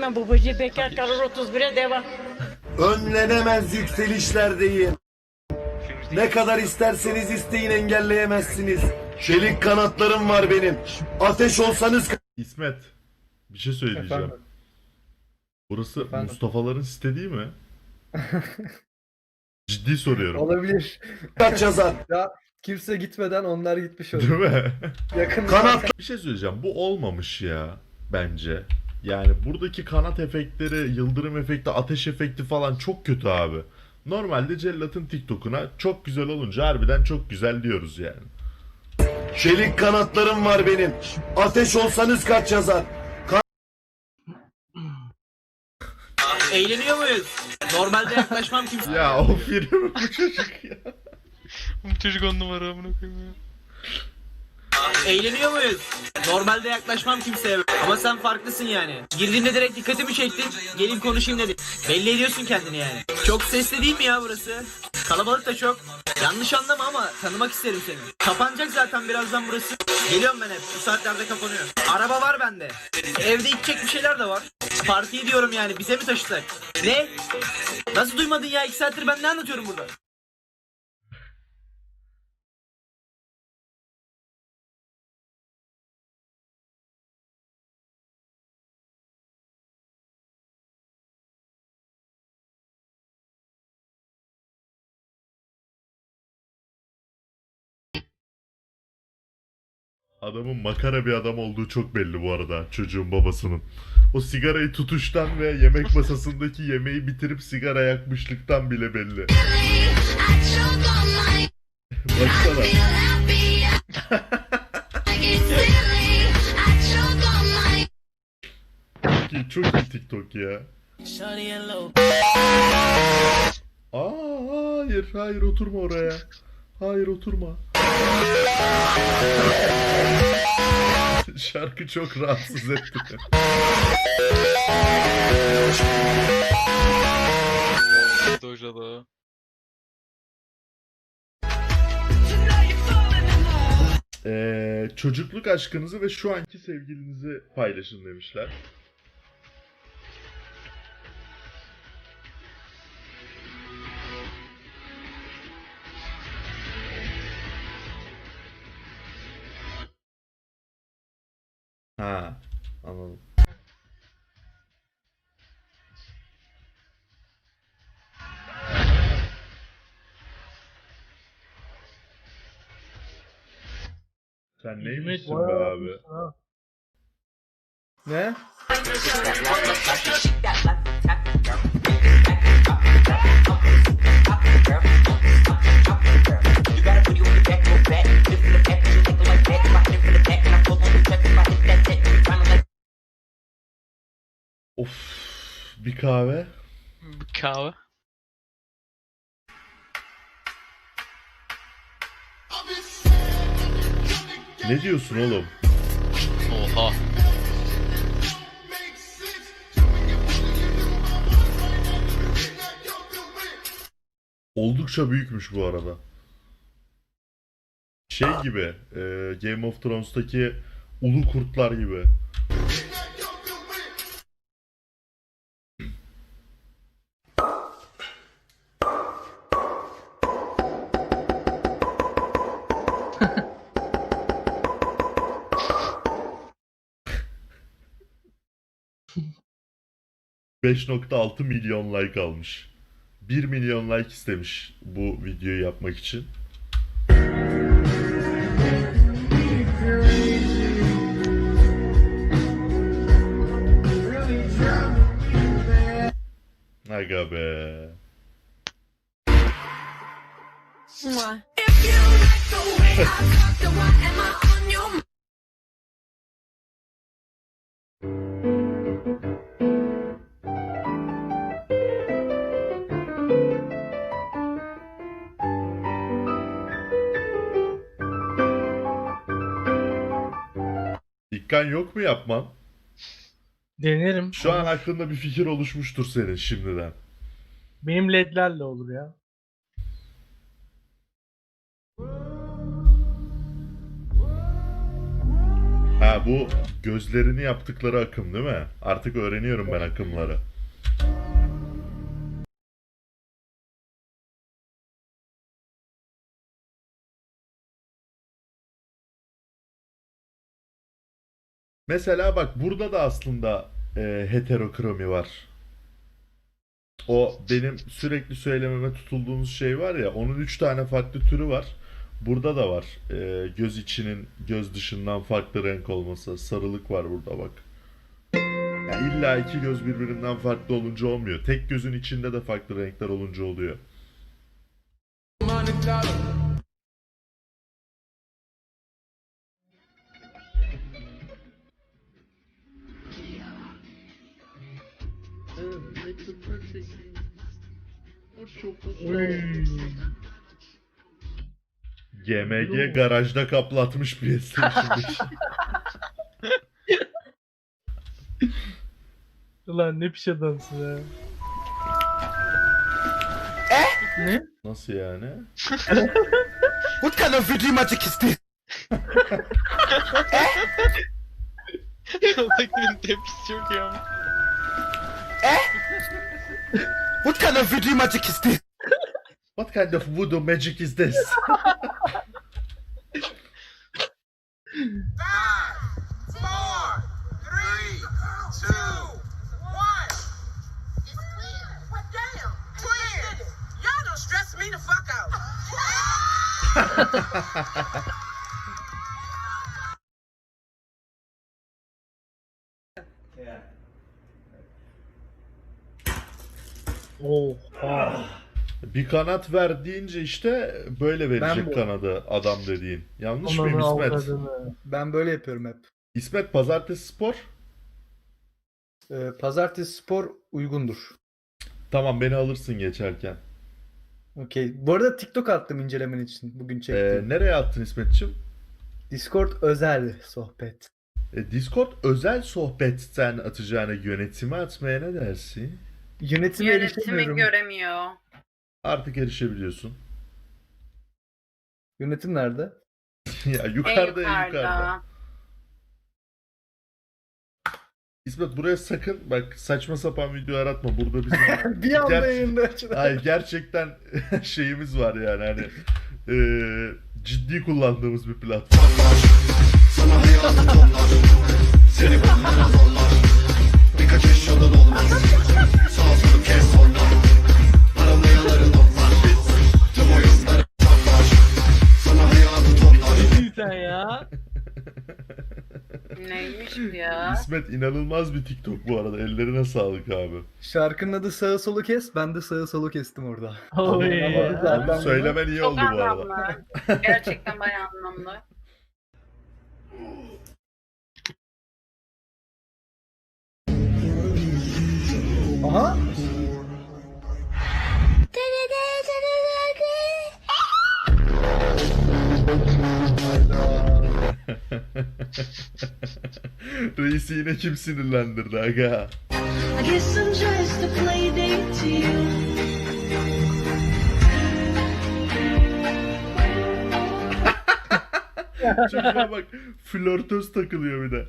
Ben babacı bekar kalır 31'e devam. Önlenemez yükselişlerdeyim. Ne kadar isterseniz isteyin engelleyemezsiniz. Çelik kanatlarım var benim. Ateş olsanız İsmet bir şey söyleyeceğim. Efendim? Burası Efendim? Mustafa'ların site değil mi? Ciddi soruyorum. Olabilir. kaç yazar. Ya kimse gitmeden onlar gitmiş olur. Değil mi? Yakın Kanat bir şey söyleyeceğim. Bu olmamış ya bence. Yani buradaki kanat efektleri, yıldırım efekti, ateş efekti falan çok kötü abi. Normalde Cellat'ın TikTok'una çok güzel olunca harbiden çok güzel diyoruz yani. Çelik kanatlarım var benim. Ateş olsanız kaç yazar. Eğleniyor muyuz? Normalde yaklaşmam kimse. Ya o film bu çocuk ya. Bu çocuk on numara amına koyayım ya. Eğleniyor muyuz? Normalde yaklaşmam kimseye. Ama sen farklısın yani. Girdiğinde direkt dikkatimi çektin. Gelin konuşayım dedim. Belli ediyorsun kendini yani. Çok sesli değil mi ya burası? Kalabalık da çok. Yanlış anlama ama tanımak isterim seni. Kapanacak zaten birazdan burası. Geliyorum ben hep. Bu saatlerde kapanıyor. Araba var bende. Evde içecek bir şeyler de var. Partiyi diyorum yani. Bize mi taşısak? Ne? Nasıl duymadın ya? İki saattir ben ne anlatıyorum burada? Adamın makara bir adam olduğu çok belli bu arada çocuğun babasının. O sigarayı tutuştan ve yemek masasındaki yemeği bitirip sigara yakmışlıktan bile belli. Baksana. Çok iyi, çok iyi TikTok ya. Aa, hayır, hayır oturma oraya. Hayır oturma. Şarkı çok rahatsız etti. Doja'da. Ee, çocukluk aşkınızı ve şu anki sevgilinizi paylaşın demişler. Ha, anladım. Sen neymişsin be abi? Ne? Kahve. Bir kahve. Ne diyorsun oğlum? Oha. Oldukça büyükmüş bu arada. Şey gibi, e, Game of Thrones'taki ulu kurtlar gibi. ...5.6 milyon like almış. 1 milyon like istemiş bu videoyu yapmak için. Aga be. Dikkan yok mu yapman? Denerim. Şu an aklında bir fikir oluşmuştur senin şimdiden. Benim ledlerle olur ya. Ha bu gözlerini yaptıkları akım değil mi? Artık öğreniyorum ben akımları. Mesela bak burada da aslında e, heterokromi var. O benim sürekli söylememe tutulduğunuz şey var ya onun 3 tane farklı türü var. Burada da var. E, göz içinin göz dışından farklı renk olması. Sarılık var burada bak. Ya illa iki göz birbirinden farklı olunca olmuyor. Tek gözün içinde de farklı renkler olunca oluyor. GMG garajda kaplatmış PlayStation 5. Ulan ne piş adamsın ya. Ne? Nasıl yani? What kind of video magic is this? Salakların tepkisi çok iyi ama. What kind of voodoo magic is this? What kind of voodoo magic is this? Four, three, two, one. What damn? Twin. Y'all don't stress me the fuck out. Oha. Bir kanat ver deyince işte böyle verecek bu. kanadı adam dediğin. Yanlış Ananı mıyım İsmet? avradını. Ben böyle yapıyorum hep. İsmet pazartesi spor. Ee, pazartesi spor uygundur. Tamam beni alırsın geçerken. Okey. Bu arada TikTok attım incelemen için. Bugün Ee, çektim. nereye attın İsmet'ciğim? Discord özel sohbet. E, Discord özel sohbetten atacağına yönetime atmaya ne dersin? Yönetime Yönetimi erişemiyorum. göremiyor. Artık erişebiliyorsun. Yönetim nerede? ya En yukarıda en yukarıda. yukarıda. İsmet buraya sakın bak saçma sapan video aratma. Burada bizim bir anda Ger- yayında. Ay gerçekten şeyimiz var yani hani eee, ciddi kullandığımız bir platform. Nesin İsmet inanılmaz bir TikTok bu arada. Ellerine sağlık abi. Şarkının adı sağı solu kes. Ben de sağı solu kestim orada. Oy. Onu söylemen iyi Çok oldu bu arada. anlamlı. Gerçekten bayağı anlamlı. Aha. Reisi yine kim sinirlendirdi aga? Çocuğa bak flörtöz takılıyor bir de.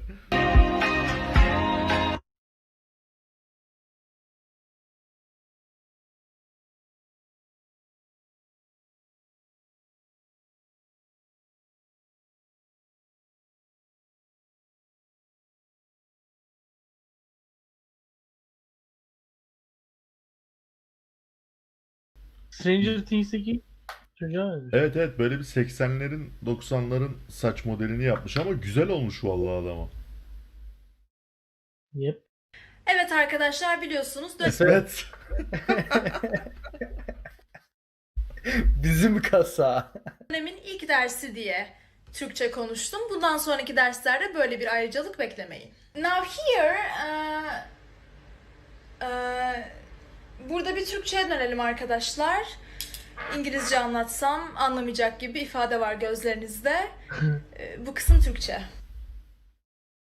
Stranger Things'teki? Evet evet böyle bir 80'lerin 90'ların saç modelini yapmış ama güzel olmuş vallahi adama. Yep. Evet arkadaşlar biliyorsunuz İsmet. Bizim kasa. dönemin ilk dersi diye Türkçe konuştum. Bundan sonraki derslerde böyle bir ayrıcalık beklemeyin. Now here uh, uh, burada bir Türkçe'ye dönelim arkadaşlar. İngilizce anlatsam anlamayacak gibi ifade var gözlerinizde. Ee, Bu kısım Türkçe.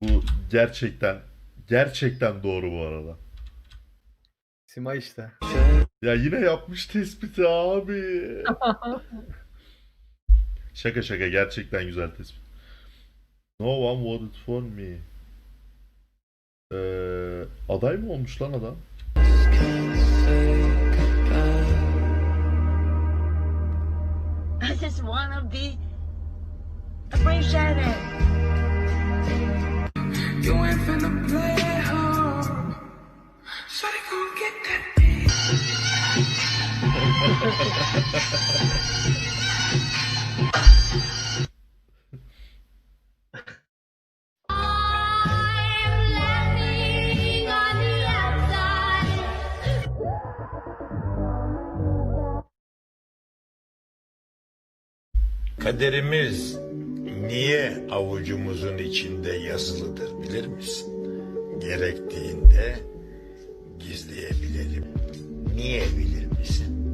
Bu gerçekten gerçekten doğru bu arada. Sima işte. Ya yine yapmış tespiti abi. şaka şaka gerçekten güzel tespit. No one voted for me. Ee, aday mı olmuş lan adam? I just want to be appreciated. You ain't finna play at home. So they gon' get that Kaderimiz niye avucumuzun içinde yazılıdır bilir misin? Gerektiğinde gizleyebilelim. Niye bilir misin?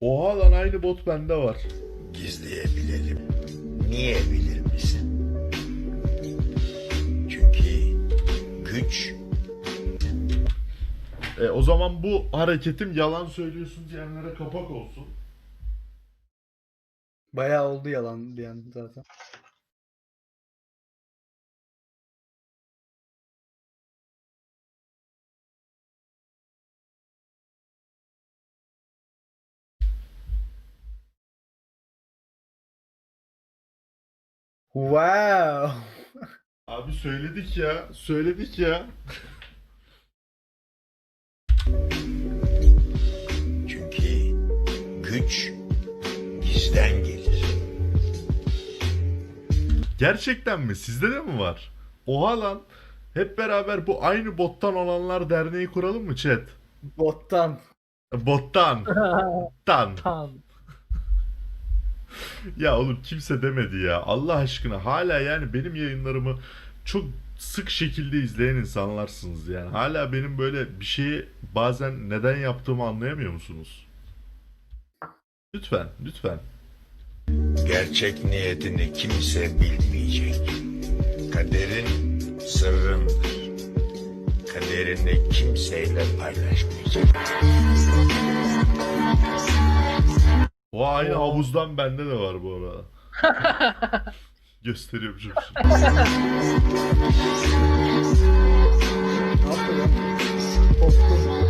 Oha lan aynı bot bende var. Gizleyebilelim. Niye bilir misin? Çünkü güç E, o zaman bu hareketim yalan söylüyorsun diyenlere kapak olsun. Bayağı oldu yalan diyen zaten. Wow. Abi söyledik ya. Söyledik ya. çünkü güç gizden gelir. Gerçekten mi? Sizde de mi var? Oha lan. Hep beraber bu aynı bottan olanlar derneği kuralım mı chat? Bottan. Bottan. Tan. Tamam. Ya oğlum kimse demedi ya. Allah aşkına hala yani benim yayınlarımı çok sık şekilde izleyen insanlarsınız yani. Hala benim böyle bir şeyi bazen neden yaptığımı anlayamıyor musunuz? Lütfen, lütfen. Gerçek niyetini kimse bilmeyecek. Kaderin sırrındır. Kaderini kimseyle paylaşmayacak. O aynı havuzdan bende de var bu arada. Gösteriyorum şimdi. Ne lan? Korktum.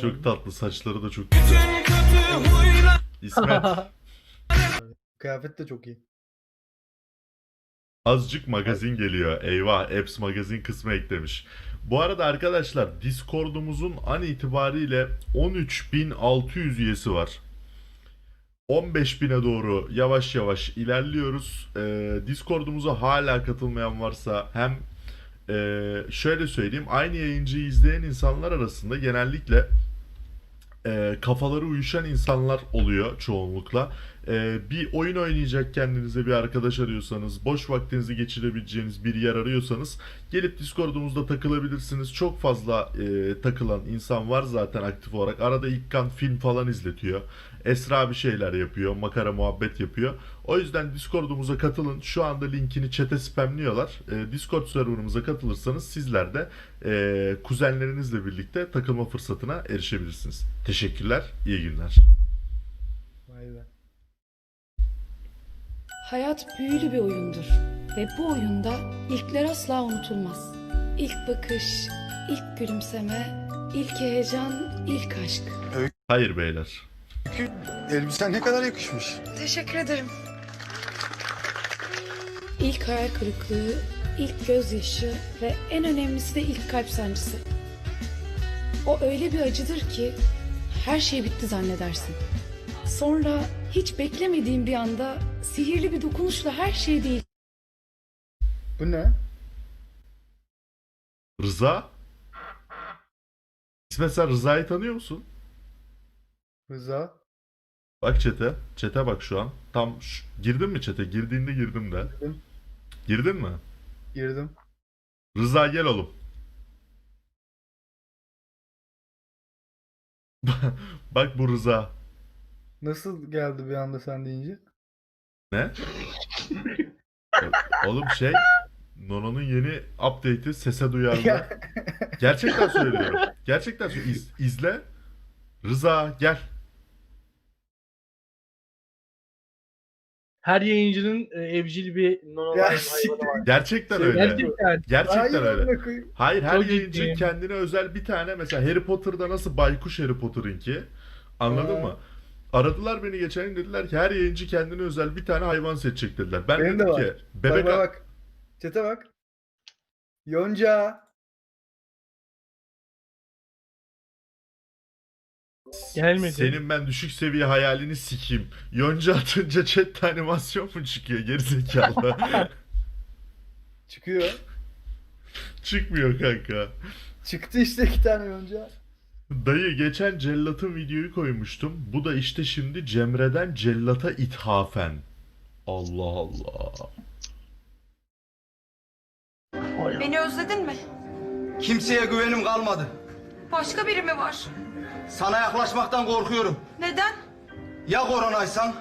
Çok tatlı saçları da çok güzel. İsmet Kıyafet de çok iyi. azıcık magazin geliyor. Eyvah Apps magazin kısmı eklemiş. Bu arada arkadaşlar Discord'umuzun an itibariyle 13.600 üyesi var. 15.000'e doğru yavaş yavaş ilerliyoruz. Ee, Discord'umuza hala katılmayan varsa hem ee, şöyle söyleyeyim aynı yayıncıyı izleyen insanlar arasında genellikle e, kafaları uyuşan insanlar oluyor çoğunlukla. E, bir oyun oynayacak kendinize bir arkadaş arıyorsanız, boş vaktinizi geçirebileceğiniz bir yer arıyorsanız gelip Discord'umuzda takılabilirsiniz. Çok fazla e, takılan insan var zaten aktif olarak. Arada İlkan film falan izletiyor. Esra bir şeyler yapıyor, makara muhabbet yapıyor. O yüzden Discord'umuza katılın. Şu anda linkini chat'e spamliyorlar. E, Discord serverımıza katılırsanız sizler de e, kuzenlerinizle birlikte takılma fırsatına erişebilirsiniz. Teşekkürler, iyi günler. Vay be. Hayat büyülü bir oyundur ve bu oyunda ilkler asla unutulmaz. İlk bakış, ilk gülümseme, ilk heyecan, ilk aşk. Hayır beyler. Elbisen ne kadar yakışmış. Teşekkür ederim. İlk hayal kırıklığı, ilk gözyaşı ve en önemlisi de ilk kalp sancısı. O öyle bir acıdır ki her şey bitti zannedersin. Sonra hiç beklemediğin bir anda sihirli bir dokunuşla her şey değil. Bu ne? Rıza? İsmet sen Rıza'yı tanıyor musun? Rıza. Bak çete. Çete bak şu an. Tam şu- girdin mi çete? Girdiğinde girdim de. Girdim. Girdin mi? Girdim. Rıza gel oğlum. Bak bu Rıza. Nasıl geldi bir anda sen deyince? Ne? Oğlum şey Nono'nun yeni update'i sese duyarlı. Gerçekten söylüyorum. Gerçekten söylüyorum. İz, izle. Rıza gel. Her yayıncının e, evcil bir siktir. var. Gerçekten Şey, öyle. Gerçekten. Gerçekten Hayır, öyle. Hayır her Çok yayıncı ciddiyim. kendine özel bir tane mesela Harry Potter'da nasıl baykuş Harry Potter'ınki anladın Ha. mı? Aradılar beni geçen gün dediler ki her yayıncı kendine özel bir tane hayvan seçecek dediler. Ben Benim de dedim var. ki Bak bebek bak bak. Çete bak. Yonca. Gelmedi. senin ben düşük seviye hayalini sikeyim. Yonca atınca chat animasyon mu çıkıyor gerizekalı? Çıkıyor. Çıkmıyor kanka. Çıktı işte iki tane yonca. Dayı geçen cellatın videoyu koymuştum. Bu da işte şimdi Cemre'den cellata ithafen. Allah Allah. Beni özledin mi? Kimseye güvenim kalmadı. Başka biri mi var? Sana yaklaşmaktan korkuyorum. Neden? Ya koronaysan?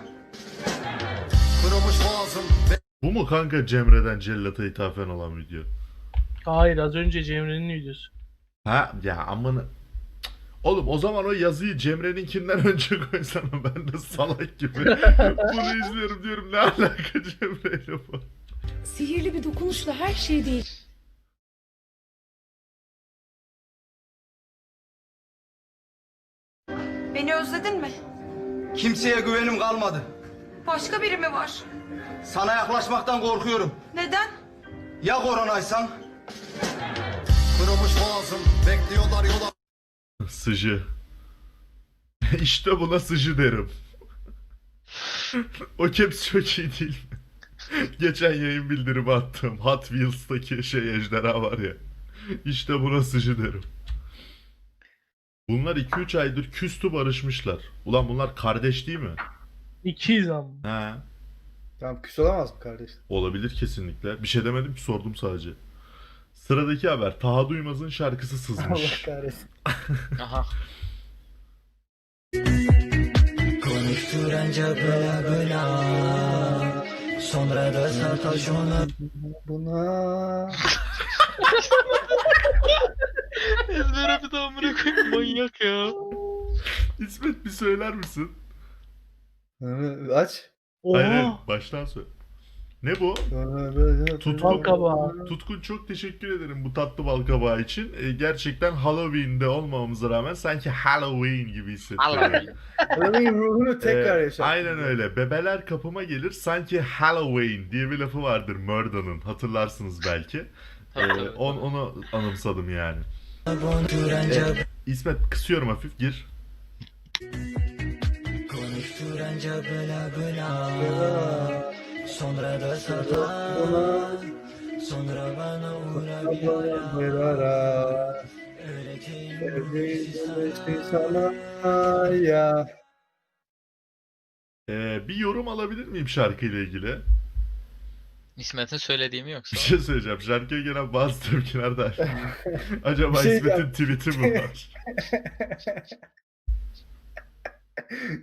Kırılmış boğazım. Bu mu kanka Cemre'den cellata ithafen olan video? Hayır az önce Cemre'nin videosu. Ha ya amına... Oğlum o zaman o yazıyı Cemre'ninkinden önce koysana ben de salak gibi. Bunu izliyorum diyorum ne alaka Cemre'yle bu? Sihirli bir dokunuşla her şey değil. Beni özledin mi? Kimseye güvenim kalmadı. Başka biri mi var? Sana yaklaşmaktan korkuyorum. Neden? Ya koronaysan? Kırılmış boğazım. Bekliyorlar yola. Sıcı. işte buna sıcı derim. o caps çok iyi değil? Geçen yayın bildirimi attım. Hot Wheels'taki şey ejderha var ya. İşte buna sıcı derim. Bunlar 2-3 aydır küstü barışmışlar. Ulan bunlar kardeş değil mi? İkiyiz ama. Ha. Tamam küs olamaz mı kardeş? Olabilir kesinlikle. Bir şey demedim ki sordum sadece. Sıradaki haber. Taha Duymaz'ın şarkısı Allah sızmış. kahretsin. Aha. Konuşturanca böla Sonra da sataş ona Buna. Ezbere bir de amına koyayım manyak ya. İsmet bir söyler misin? Hı, Aç. Hayır, hayır, Oha. baştan söyle. Ne bu? Tutkun. Balkabağı. Tutkun çok teşekkür ederim bu tatlı balkabağı için. Ee, gerçekten Halloween'de olmamamıza rağmen sanki Halloween gibi hissediyorum. Adamın ruhunu tekrar Ee. Aynen öyle. Bebeler kapıma gelir sanki Halloween diye bir lafı vardır Murdo'nun. Hatırlarsınız belki. Ee, on, onu anımsadım yani. Konuşturanca İsmet kısıyorum hafif gir. Konuşturanca böla böla Sonra da sataş Sonra bana uğra bir ara. Öğreteyim sana sana ya. Ee, bir yorum alabilir miyim şarkıyla ilgili? İsmet'in söylediğimi yoksa. Bir şey söyleyeceğim. Şarkıya gelen bazı tepkiler de Acaba Bir şey İsmet'in tweet'i mi var?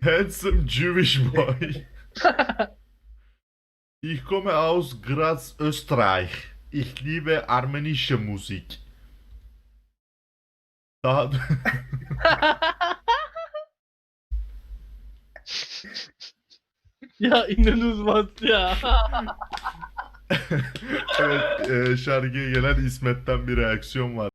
Handsome Jewish boy. Ich komme aus Graz, Österreich. Ich liebe armenische Musik. Daha Ya inanılmaz ya. evet, e, şarkıya gelen İsmet'ten bir reaksiyon var.